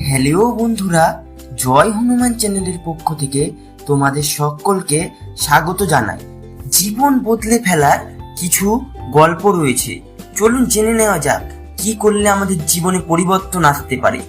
Hello বন্ধুরা, জয় হনুমান চ্যানেলের পক্ষ থেকে তোমাদের সকলকে স্বাগত জানাই। জীবন বদলে ফেলার কিছু গল্প রয়েছে। চলুন জেনে নেওয়া যাক, কি করলে আমাদের জীবনে পরিবর্তন আসতে পারে?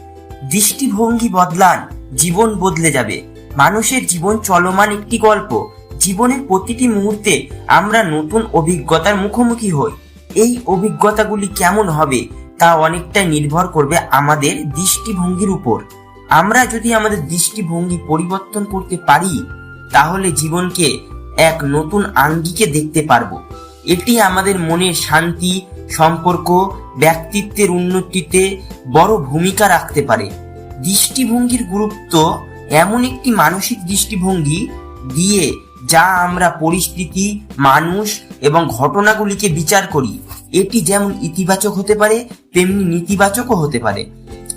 দৃষ্টিভঙ্গি বদলান, জীবন বদলে যাবে। মানুষের জীবন চলমান একটি গল্প। জীবনের প্রতিটি মুহূর্তে আমরা নতুন অভিজ্ঞতার মুখোমুখি হই। এই অভিজ্ঞতাগুলি কেমন হবে? তা অনেকটা নির্ভর করবে আমাদের দৃষ্টিভঙ্গির উপর। আমরা যদি আমাদের দৃষ্টিভঙ্গি পরিবর্তন করতে পারি, তাহলে জীবনকে এক নতুন আঙ্গিকে দেখতে পারব। এটি আমাদের মনের শান্তি, সম্পর্ক, ব্যক্তিত্বের উন্নতিতে বড় ভূমিকা রাখতে পারে। দৃষ্টিভঙ্গির গুরুত্ব এমন একটি মানসিক দৃষ্টিভঙ্গি দিয়ে যা আমরা পরিস্থিতি, মানুষ এবং ঘটনাগুলিকে বিচার করি। এটি যেমন ইতিবাচক হতে পারে, তেমনি নেতিবাচকও হতে পারে।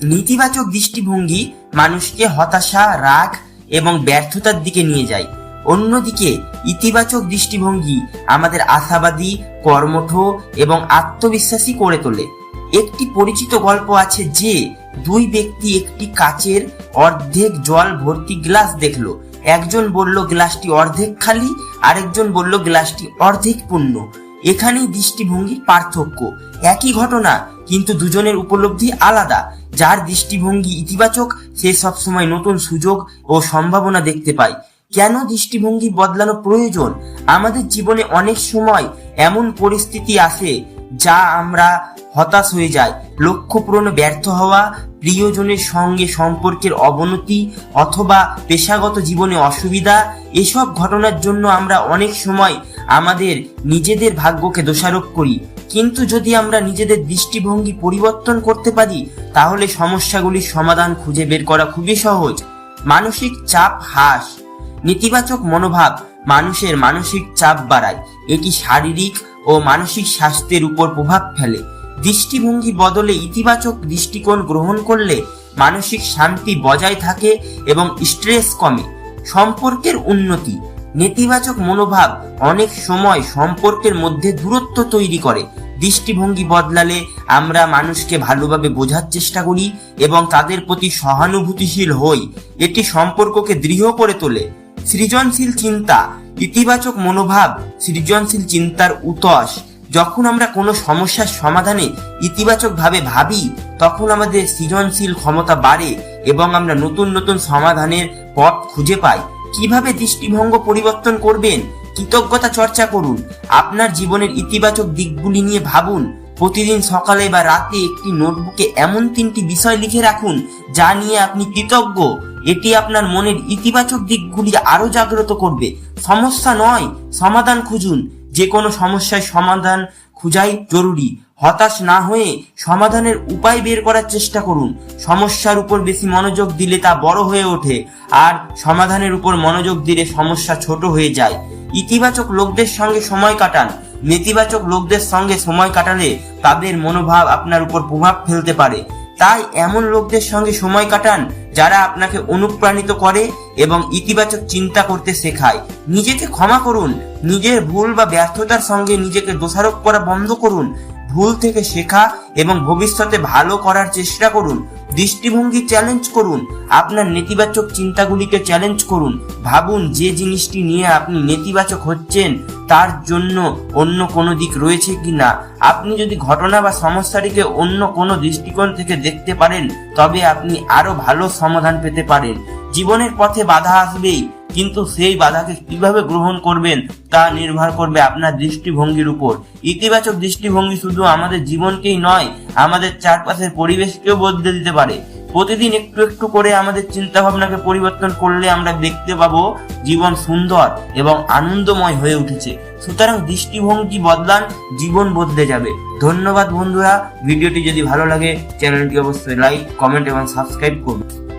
নেতিবাচক দৃষ্টিভঙ্গি মানুষকে হতাশা, রাগ এবং ব্যর্থতার দিকে নিয়ে যায়। অন্যদিকে, ইতিবাচক দৃষ্টিভঙ্গি আমাদের আশাবাদী, কর্মঠ এবং আত্মবিশ্বাসী করে তোলে। একটি পরিচিত গল্প আছে যে, দুই ব্যক্তি একটি কাচের অর্ধেক জল ভর্তি গ্লাস দেখল। একজন বলল, গ্লাসটি অর্ধেক খালি। আরেকজন বলল, গ্লাসটি অর্ধেক পূর্ণ। এখানেই দৃষ্টিভঙ্গির পার্থক্য। একই ঘটনা, কিন্তু দুজনের উপলব্ধি আলাদা, যার দৃষ্টিভঙ্গি ইতিবাচক, সে সবসময় নতুন সুযোগ ও সম্ভাবনা দেখতে পায়। কেন দৃষ্টিভঙ্গি বদলানো প্রয়োজন? আমাদের জীবনে অনেক সময় এমন পরিস্থিতি আসে যা আমরা হতাশ হয়ে যায় লক্ষ্য পূরণে ব্যর্থ হওয়া, প্রিয়জনের সঙ্গে সম্পর্কের অবনতি অথবা পেশাগত জীবনে অসুবিধা, এসব ঘটনার জন্য আমরা অনেক সময় আমাদের নিজেদের ভাগ্যকে দোষারোপ করি। কিন্তু যদি আমরা নিজেদের দৃষ্টিভঙ্গি পরিবর্তন করতে পারি, তাহলে সমস্যাগুলির সমাধান খুঁজে বের করা খুবই সহজ। মানসিক চাপ হ্রাস। নেতিবাচক মনোভাব মানুষের মানসিক চাপ বাড়ায়। এটি শারীরিক ও মানসিক স্বাস্থ্যের উপর প্রভাব ফেলে। দৃষ্টিভঙ্গি বদলে ইতিবাচক দৃষ্টিকোণ গ্রহণ করলে মানসিক শান্তি বজায় থাকে এবং স্ট্রেস কমে। সম্পর্কের উন্নতি। নেতিবাচক মনোভাব অনেক সময় সম্পর্কের মধ্যে দূরত্ব তৈরি করে। দৃষ্টিভঙ্গি বদলালে আমরা মানুষকে ভালোভাবে বোঝার চেষ্টা করি এবং তাদের প্রতি সহানুভূতিশীল হই। এটি সম্পর্ককে দৃঢ় করে তোলে। সৃজনশীল চিন্তা, ইতিবাচক মনোভাব, সৃজনশীল চিন্তার উতস। যখন আমরা কোনো সমস্যার সমাধানে ইতিবাচকভাবে ভাবি, তখন আমাদের সৃজনশীল ক্ষমতা বাড়ে এবং আমরা নতুন নতুন সমাধানের পথ খুঁজে পাই। কীভাবে দৃষ্টিভঙ্গ পরিবর্তন করবেন? কৃতজ্ঞতা চর্চা করুন। আপনার জীবনের ইতিবাচক দিকগুলি নিয়ে ভাবুন। প্রতিদিন সকালে বা রাতে একটি নোটবুকে এমন তিনটি বিষয় লিখে রাখুন যা নিয়ে আপনি কৃতজ্ঞ। এটি আপনার মনের ইতিবাচক দিকগুলি আরও জাগ্রত করবে। সমস্যা নয়, সমাধান খুঁজুন। যে কোনো সমস্যায় সমাধান খুঁজাই জরুরি। হতাশ না হয়ে সমাধানের উপায় বের করার চেষ্টা করুন। সমস্যার উপর বেশি মনোযোগ দিলে তা বড় হয়ে ওঠে আর সমাধানের উপর মনোযোগ দিলে সমস্যা ছোট হয়ে যায়। ইতিবাচক লোকদের সঙ্গে সময় কাটান। নেতিবাচক লোকদের সঙ্গে সময় কাটালে তাদের মনোভাব আপনার উপর প্রভাব ফেলতে পারে। তাই এমন লোকদের সঙ্গে সময় কাটান যারা আপনাকে অনুপ্রাণিত করে এবং ইতিবাচক চিন্তা করতে শেখায়। নিজেকে ক্ষমা করুন। নিজের ভুল বা ব্যর্থতার সঙ্গে নিজেকে দোষারোপ করা বন্ধ করুন। ভুল থেকে শেখা এবং ভবিষ্যতে ভালো করার চেষ্টা করুন। দৃষ্টিভঙ্গি চ্যালেঞ্জ করুন। আপনার নেতিবাচক চিন্তাগুলিকে চ্যালেঞ্জ করুন। ভাবুন যে জিনিসটি নিয়ে আপনি নেতিবাচক হচ্ছেন, তার জন্য অন্য কোনো দিক রয়েছে কি না আপনি যদি ঘটনা বা সমস্যাটিকে অন্য কোনো দৃষ্টিকোণ থেকে দেখতে পারেন, তবে আপনি আরও ভালো সমাধান পেতে পারেন। জীবনের পথে বাধা আসবেই। কিন্তু সেই বাধাকে কীভাবে গ্রহণ করবেন তা নির্ভর করবে আপনার দৃষ্টিভঙ্গির উপর। ইতিবাচক দৃষ্টিভঙ্গি শুধু আমাদের জীবনকেই নয়, আমাদের চারপাশের পরিবেশকেও বদলে দিতে পারে। প্রতিদিন একটু একটু করে আমাদের চিন্তা ভাবনাকে পরিবর্তন করলে আমরা দেখতে পাবো জীবন সুন্দর এবং আনন্দময় হয়ে উঠেছে। সুতরাং দৃষ্টিভঙ্গি বদলান, জীবন বদলে যাবে। ধন্যবাদ বন্ধুরা, ভিডিওটি যদি ভালো লাগে, চ্যানেলটি অবশ্যই লাইক, কমেন্ট এবং সাবস্ক্রাইব করুন।